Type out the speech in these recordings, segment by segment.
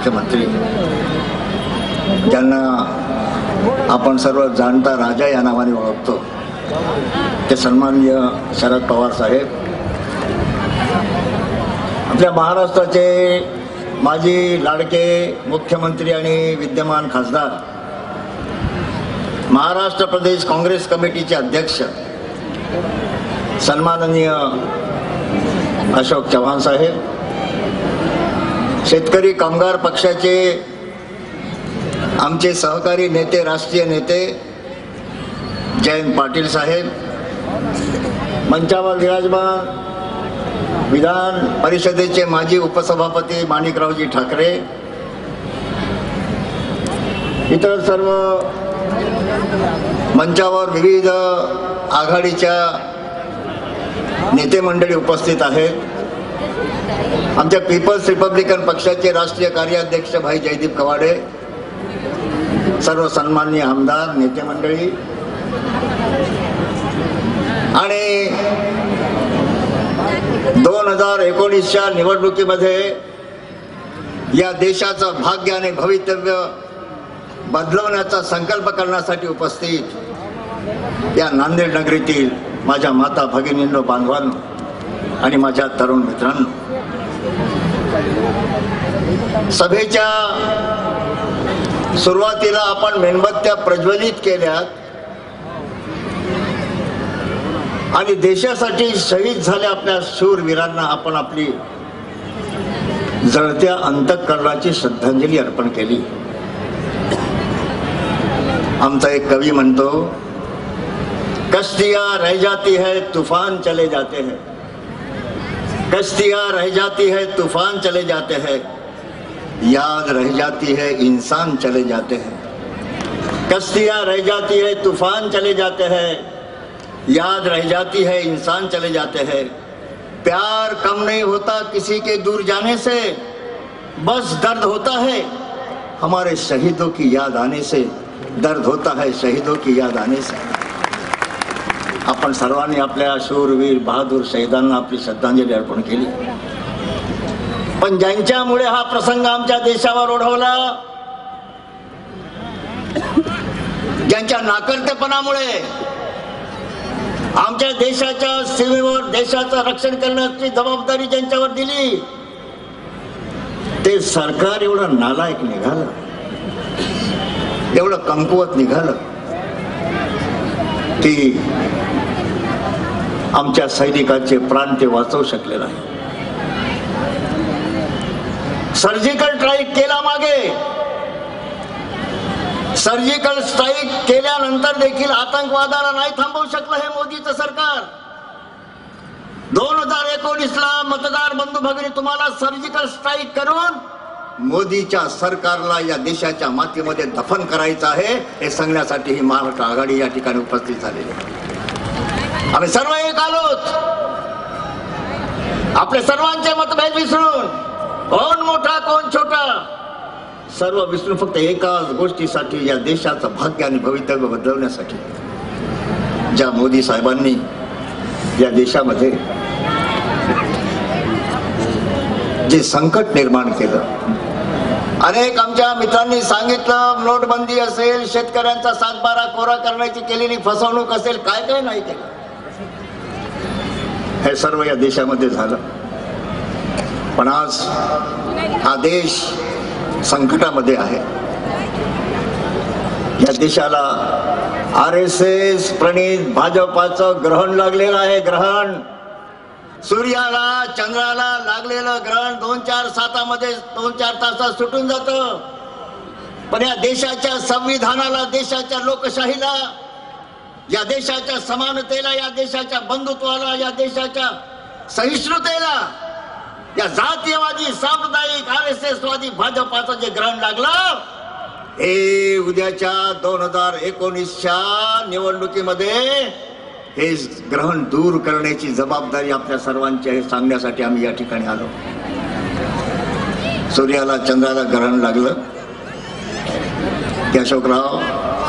मुख्यमंत्री. ज्यांना आपण सर्व जाणता राजा या नावाने ओळखतो. ते सन्माननीय शरद पवार साहेब. आपल्या महाराष्ट्राचे माजी लाडके मुख्यमंत्री आणि विद्यमान खासदार महाराष्ट्र प्रदेश काँग्रेस कमिटीचे अध्यक्ष सन्माननीय अशोक चव्हाण साहेब. शेतकरी कामगार पक्षाचे आमचे सहकारी नेते राष्ट्रीय नेते जयंत पाटील साहेब मंचावर विराजमान विधान परिषदेचे माजी उपसभापती माणिकरावजी ठाकरे इतर सर्व मंचावर विविध आघाडीच्या नेते मंडळी उपस्थित आहेत. आमच्या पीपल्स रिपब्लिकन पक्षाचे राष्ट्रीय कार्याध्यक्ष भाई जयदीप कवाडे सर्व सन्मान्य आमदार नेते मंडळी. आणि दोन हजार एकोणीसच्या निवडणुकीमध्ये या देशाचं भाग्य आणि भवितव्य बदलवण्याचा संकल्प करण्यासाठी उपस्थित या नांदेड नगरीतील माझ्या माता भगिनींनो बांधवांनो आणि माझ्या तरुण मित्रांनो. सभेच्या सुरुवातीला आपण मेणबत्त्या प्रज्वलित केल्यात. आणि देशासाठी शहीद झाल्या आपल्या शूरवीरांना आपण आपली जळत्या अंतकरणाची श्रद्धांजली अर्पण केली. आमचा एक कवी म्हणतो कष्टिया रह जाती है तूफान चले जाते हैं. कश्तियां रह जाती है तूफान चले जाते हैं याद रह जाती है इंसान चले जाते हैं कश्तियां रह जाती है तूफान चले जाते हैं याद रह जाती है इंसान चले जाते हैं प्यार कम नहीं होता किसी के दूर जाने से बस दर्द होता है हमारे शहीदों की याद आने से दर्द होता है शहीदों की याद आने से आपण सर्वांनी आपल्या शूरवीर बहादूर शहीदांना आपली श्रद्धांजली अर्पण केली. पण ज्यांच्यामुळे हा प्रसंग आमच्या देशावर ओढवला ज्यांच्या नाकर्तेपणामुळे आमच्या देशाच्या सीमेवर देशाचं रक्षण करण्याची जबाबदारी ज्यांच्यावर दिली ते सरकार एवढं नालायक निघालं. एवढं कमकुवत निघालं की आमच्या सैनिकांचे प्राण ते वाचवू शकले नाही. सर्जिकल स्ट्राईक केला मागे सर्जिकल स्ट्राईक केल्यानंतर देखील आतंकवादाला नाही थांबवू शकलं हे मोदीचं सरकार. दोन हजार एकोणीस ला मतदार बंधू भगिनी तुम्हाला सर्जिकल स्ट्राईक करून मोदीच्या सरकारला या देशाच्या मातीमध्ये दफन करायचं आहे हे सांगण्यासाठी ही महाराष्ट्र आघाडी या ठिकाणी उपस्थित झालेली आहे. आम्ही सर्व एक आलोत. आपले सर्वांचे मतभेद विसरून कोण मोठा कोण छोटा सर्व विसरून फक्त एकाच गोष्टीसाठी या देशाचं भाग्य आणि भवितव्य बदलवण्यासाठी. ज्या मोदी साहेबांनी या देशामध्ये जे संकट निर्माण केलं अनेक आमच्या मित्रांनी सांगितलं नोटबंदी असेल शेतकऱ्यांचा सातबारा कोरा करण्याची केलेली फसवणूक असेल काय काय नाही केलं. हे सर्व या देशामध्ये झालं. पण आज हा देश संकटामध्ये आहे. या देशाला आर एस एस प्रणित भाजपाचं ग्रहण लागलेलं आहे ग्रहण. सूर्याला चंद्राला लागलेलं ग्रहण दोन चार सातामध्ये दोन चार तासात सुटून जात. पण या देशाच्या संविधानाला देशाच्या लोकशाहीला या देशाच्या समानतेला या देशाच्या बंधुत्वाला या देशाच्या सहिष्णुतेला या जातीयवादी सांप्रदायिक आर एस एस वादी भाजपाचं जे ग्रहण लागलं हे उद्याच्या दोन हजार एकोणीसच्या निवडणुकीमध्ये हे ग्रहण दूर करण्याची जबाबदारी आपल्या सर्वांची आहे सांगण्यासाठी आम्ही या ठिकाणी आलो. सूर्याला चंद्राला ग्रहण लागलं. अशोकराव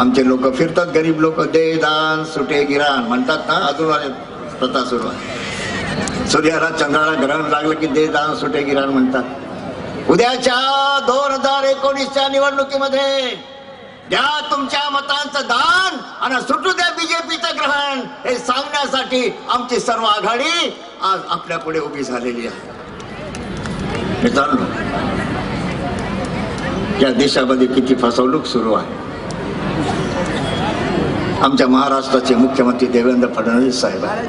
आमचे लोक फिरतात गरीब लोक दे दान सुटे गिराण म्हणतात ना अजून प्रथा सुरू आहे. सूर्याला चंद्राला ग्रहण लागलं की दे दान सुटे गिराण म्हणतात. उद्याच्या दोन हजार एकोणीसच्या निवडणुकीमध्ये द्या तुमच्या मतांचं दान आणि सुटू द्या बीजेपीचं ग्रहण. हे सांगण्यासाठी आमची सर्व आघाडी आज आपल्या पुढे उभी झालेली आहे. मित्रांनो या देशामध्ये किती फसवणूक सुरू आहे. आमच्या महाराष्ट्राचे मुख्यमंत्री देवेंद्र फडणवीस साहेब आहेत.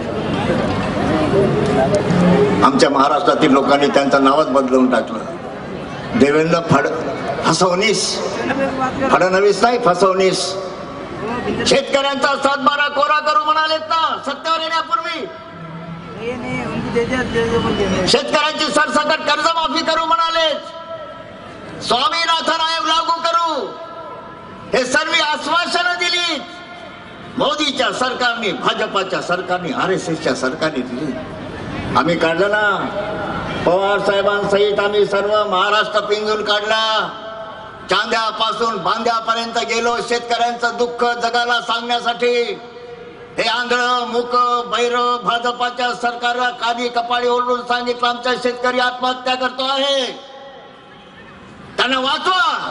आमच्या महाराष्ट्रातील लोकांनी त्यांचं नावच बदलवून टाकलं. देवेंद्र फड फसवणीस फडणवीस नाही फसवणीस शेतकऱ्यांचा सातबारा कोरा करू म्हणालेत ना सत्तेवर येण्यापूर्वी. शेतकऱ्यांची सरसकट कर्जमाफी करू म्हणाले स्वामी आयोग लागू करू हे सर्व आश्वासनं दिली मोदीच्या सरकारने भाजपाच्या सरकारने आर एस एसच्या सरकारने दिली. आम्ही काढलं ना. पवार साहेबांसहित आम्ही सर्व महाराष्ट्र पिंजून काढला. चांद्यापासून बांद्यापर्यंत गेलो शेतकऱ्यांचं दुःख जगाला सांगण्यासाठी. हे आंधळ मुक बैर भाजपाच्या सरकारला कानी कपाळी ओरडून सांगितलं आमचा शेतकरी आत्महत्या करतो आहे. त्यांना वाचवा.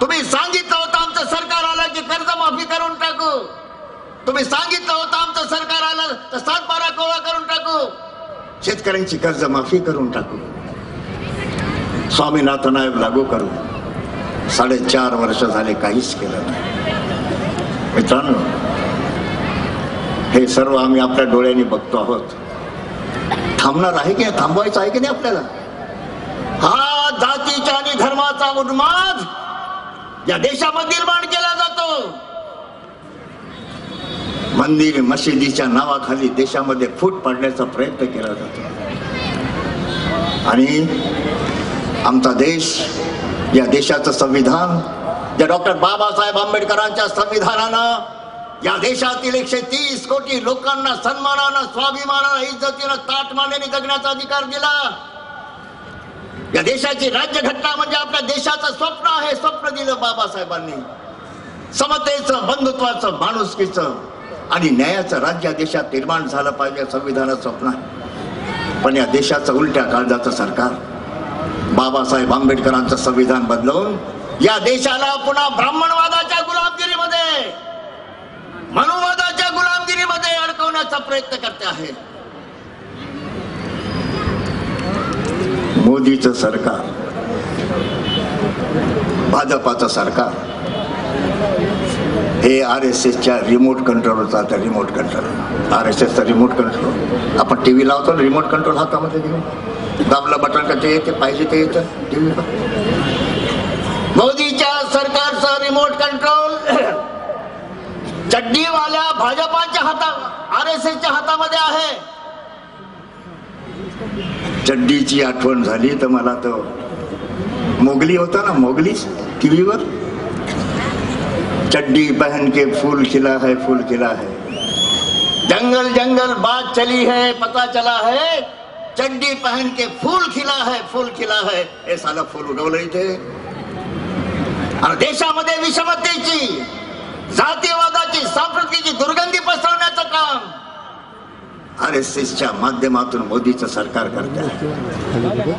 तुम्ही सांगितलं होतं आमचं सरकार आलं की कर्जमाफी करून टाकू. तुम्ही सांगितलं होतं आमचं सरकार आलं तर सात बारा करून टाकू. शेतकऱ्यांची कर्जमाफी करून टाकू. स्वामीनाथन आयोग लागू करू. साडेचार वर्ष झाले काहीच केलं नाही. मित्रांनो हे सर्व आम्ही आपल्या डोळ्यांनी बघतो आहोत. थांबणार आहे की नाही? थांबवायचं आहे की नाही आपल्याला? हा जातीच्या आणि धर्माचा उन्माद या देशामध्ये निर्माण केला जातो. मंदिर मशिदीच्या नावाखाली देशामध्ये फूट पाडण्याचा प्रयत्न केला जातो. आणि आमचा देश या देशाचं संविधान ज्या डॉक्टर बाबासाहेब आंबेडकरांच्या संविधानानं या देशातील एकशे तीस कोटी लोकांना सन्मानानं स्वाभिमानानं इज्जतीनं ताट मांडणी जगण्याचा अधिकार दिला. या देशाची राज्यघटना म्हणजे आपल्या देशाचं स्वप्न आहे स्वप्न दिलं बाबासाहेबांनी. समतेचं बंधुत्वाचं माणुसकीचं. आणि न्यायाचं राज्य या देशात निर्माण झालं पाहिजे संविधानाचं स्वप्न आहे. पण या देशाचं उलट्या काळजाचं सरकार बाबासाहेब आंबेडकरांचं संविधान बदलवून या देशाला पुन्हा ब्राह्मणवादाच्या गुलामगिरीमध्ये मनुवादाच्या गुलामगिरीमध्ये अडकवण्याचा प्रयत्न करते आहे. मोदीचं सरकार भाजपाचं सरकार हे आर एस एसच्या रिमोट कंट्रोलचा आता रिमोट कंट्रोल आर एस एसचा रिमोट कंट्रोल आपण टी व्ही लावतो ना रिमोट कंट्रोल हातामध्ये घेऊन. दाबलं बटन का ते येते पाहिजे ते येतं टी व्हीला मोदीच्या सरकारचा रिमोट कंट्रोल चड्डीवाल्या भाजपाच्या हाता आर एस एसच्या हातामध्ये आहे. चड्डीची आठवण झाली तर मला तो मोगली होता ना मोगली टीव्हीवर चड्डी पहन के फूल खिला है फूल खिला है। जंगल जंगल बात चली है पता चला है चड्डी पहन के फूल खिला है फूल खिला है। हे साला फूल उडवलं इथे आणि देशामध्ये विषमतेची जातीवादाची संस्कृतीची दुर्गंधी पसरवण्याचं काम आर एस एसच्या माध्यमातून मोदीचं सरकार करत. आहे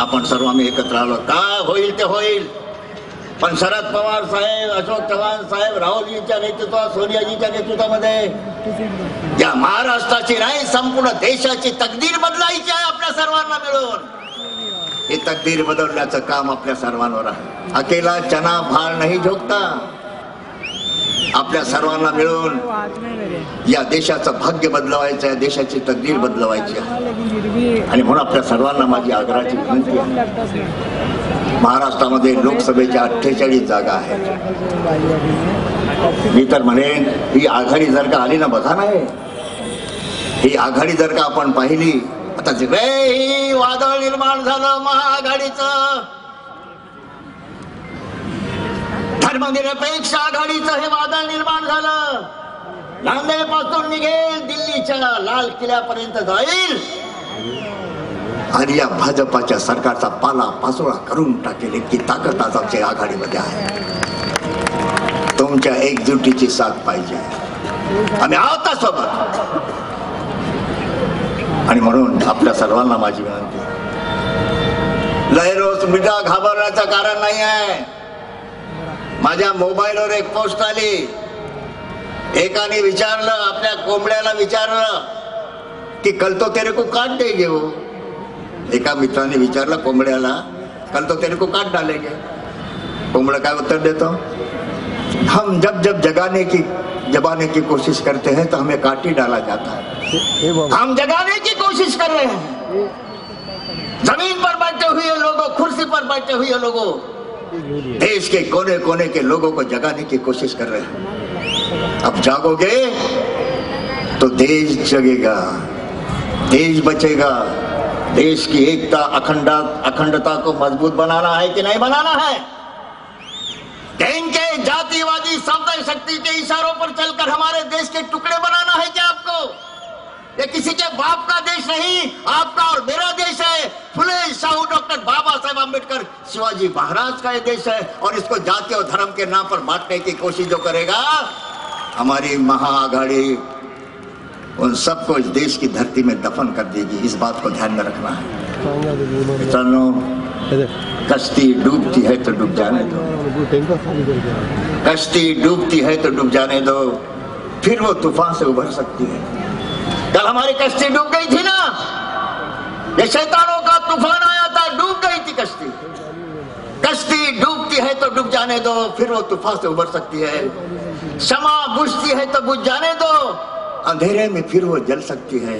आपण सर्व आम्ही एकत्र आलो का होईल ते होईल. पण शरद पवार साहेब अशोक चव्हाण साहेब राहुलजीच्या नेतृत्वात सोनियाजीच्या नेतृत्वामध्ये या महाराष्ट्राची नाही संपूर्ण देशाची तकदीर बदलायची आहे आपल्या सर्वांना मिळून. ही तकदीर बदलण्याचं काम आपल्या सर्वांवर आहे. अकेला चना भाळ नाही झोकता. आपल्या सर्वांना मिळून या देशाचं भाग्य बदलवायचं या देशाची तकदीर बदलवायची आहे. आणि म्हणून आपल्या सर्वांना माझी आग्रहाची विनंती आहे. महाराष्ट्रामध्ये लोकसभेच्या अठ्ठेचाळीस जागा आहेत मी तर म्हणेन ही आघाडी जर का आली ना बघा नाही ही. आघाडी जर का आपण पाहिली आता जे ही वादळ निर्माण झालं महाआघाडीचं. धर्मनिरपेक्ष आघाडीचं हे वादळ निर्माण झालं. नांदेडपासून निघेल दिल्लीच्या लाल किल्ल्यापर्यंत जाईल. आणि या भाजपाच्या सरकारचा पाला पाचोळा करून टाकेल इतकी ताकद आज आमच्या आघाडीमध्ये आहे. तुमच्या एकजुटीची साथ पाहिजे. आम्ही आहोत सोबत. आणि म्हणून आपल्या सर्वांना माझी विनंती लहरोज मिठा घाबरण्याचं कारण नाही आहे. माझ्या मोबाईलवर एक पोस्ट आली. एकाने विचारलं आपल्या कोंबड्याला विचारलं की कल तो तेरे को काट देंगे वो एका मित्राने विचारलं कोंबड्याला कल तो तेरे को काट डालेंगे? कोंबड़ा काय उत्तर देतो? हम जब जब जगाने की जबाने की कोशिश करते हैं तो हमें काट ही डाला जाता है। हे बाबा। हम जगाने की कोशिश कर रहे हैं। जमीन पर बैठे हुए लोगों कुर्सी पर बैठे हुए लोगों देश के कोने कोने के लोगों को जगाने की कोशिश कर रहे हैं। अब जागोगे तो देश जगेगा देश बचेगा। देश की एकता अखंडा अखंडता को मजबूत बनाना है कि नहीं बनाना है कि इनके जातिवादी सामुदायिक शक्ति के इशारों पर चलकर हमारे देश के टुकड़े बनाना है क्या आपको ये किसी के बाप का देश नहीं आपका और मेरा देश है फुले शाहू डॉक्टर बाबा साहेब अम्बेडकर शिवाजी महाराज का ये देश है और इसको जाति और धर्म के नाम पर बांटने की कोशिश जो करेगा हमारी महाआघाड़ी उन सबको इस देश की धरती में दफन कर देगी इस बात को ध्यान में रखना है सांगा ते बोलू नका. मित्रांनो हे दे. कश्ती डूबती है तो डूब जाने दो तू टँकर खाली करते कश्ती डूबती है तो डूब जाने दो फिर वो तूफान से उभर सकती है कल हमारी कश्ती डूब गई थी ना ये शैतानों का तूफान आया था डूब गई थी कश्ती कश्ती डूबती है तो डूब जाने दो फिर वो तूफान से उभर सकती है क्षमा बुझती है तो बुझ जाने दो अंधेरे में फिर वो जल सकती है।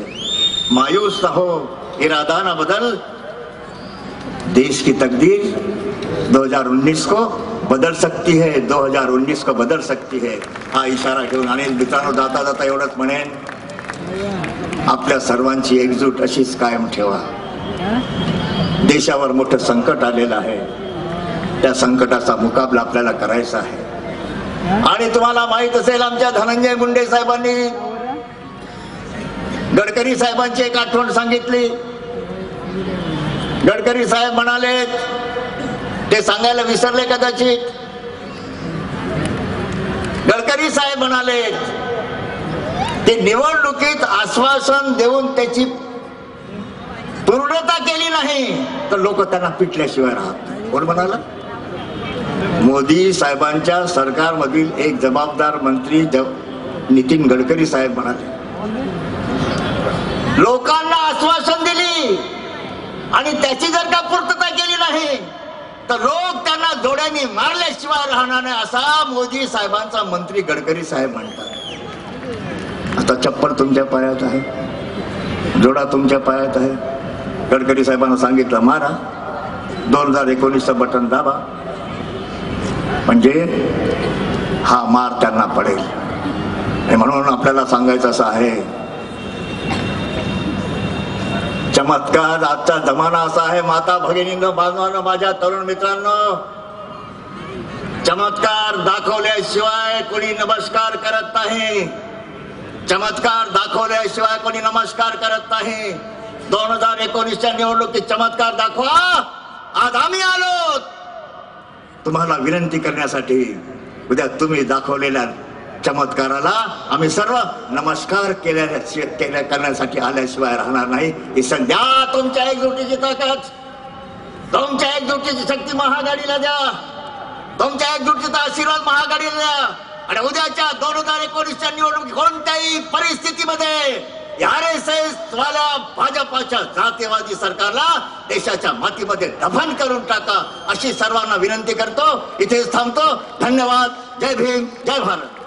मायूस न हो इरादा न बदल। देश की तकदीर 2019 को बदल सकती है 2019 को बदल सकती है। हा इशारा घेऊन आणि मित्रांनो जाता जाता एवढंच म्हणेन आपल्या सर्वांची एकजूट अशीच कायम ठेवा. देशावर मोठं संकट आलेलं आहे. त्या संकटाचा मुकाबला आपल्याला करायचा आहे. आणि तुम्हाला माहीत असेल आमच्या धनंजय मुंडे साहेबांनी गडकरी साहेबांची एक आठवण सांगितली. गडकरी साहेब म्हणाले ते सांगायला विसरले कदाचित. गडकरी साहेब म्हणाले ते निवडणुकीत आश्वासन देऊन त्याची पूर्णता केली नाही. तर लोक त्यांना पिटल्याशिवाय राहत नाही. कोण म्हणाला? मोदी साहेबांच्या सरकारमधील एक जबाबदार मंत्री नितीन गडकरी साहेब म्हणाले. लोकांना आश्वासन दिली. आणि त्याची जर का पूर्तता केली नाही तर लोक त्यांना जोड्यांनी मारल्याशिवाय राहणार नाही असा मोदी साहेबांचा मंत्री गडकरी साहेब म्हणतात. आता चप्पल तुमच्या पायात आहे जोडा तुमच्या पायात आहे. गडकरी साहेबांना सांगितलं मारा. दोन हजार एकोणीसचं बटन दाबा. म्हणजे हा मार त्यांना पडेल. म्हणून आपल्याला सांगायचं असं आहे चमत्कार आजचा जमाना असा आहे माता भगिनीनं बांधवांनो माझ्या तरुण मित्रांनो. चमत्कार दाखवल्याशिवाय कोणी नमस्कार करत नाही. चमत्कार दाखवल्याशिवाय कोणी नमस्कार करत नाही. दोन हजार एकोणीसच्या निवडणुकीत चमत्कार दाखवा. आज आम्ही आलो तुम्हाला विनंती करण्यासाठी उद्या तुम्ही दाखवलेल्या चमत्काराला आम्ही सर्व नमस्कार केल्या करण्यासाठी आल्याशिवाय राहणार नाही. ही संध्या तुमच्या एकजुटीची ताकद. तुमच्या एकजुटीची शक्ती महागाडीला द्या. तुमच्या एकजुटीचा आशीर्वाद महागाडीला द्या. आणि उद्याच्या दोन हजार एकोणीसच्या निवडणुकीत कोणत्याही परिस्थितीमध्ये भाजपाच्या जातीवादी सरकारला देशाच्या मातीमध्ये दफन करून टाका अशी सर्वांना विनंती करतो. इथेच थांबतो. धन्यवाद. जय भीम. जय भारत.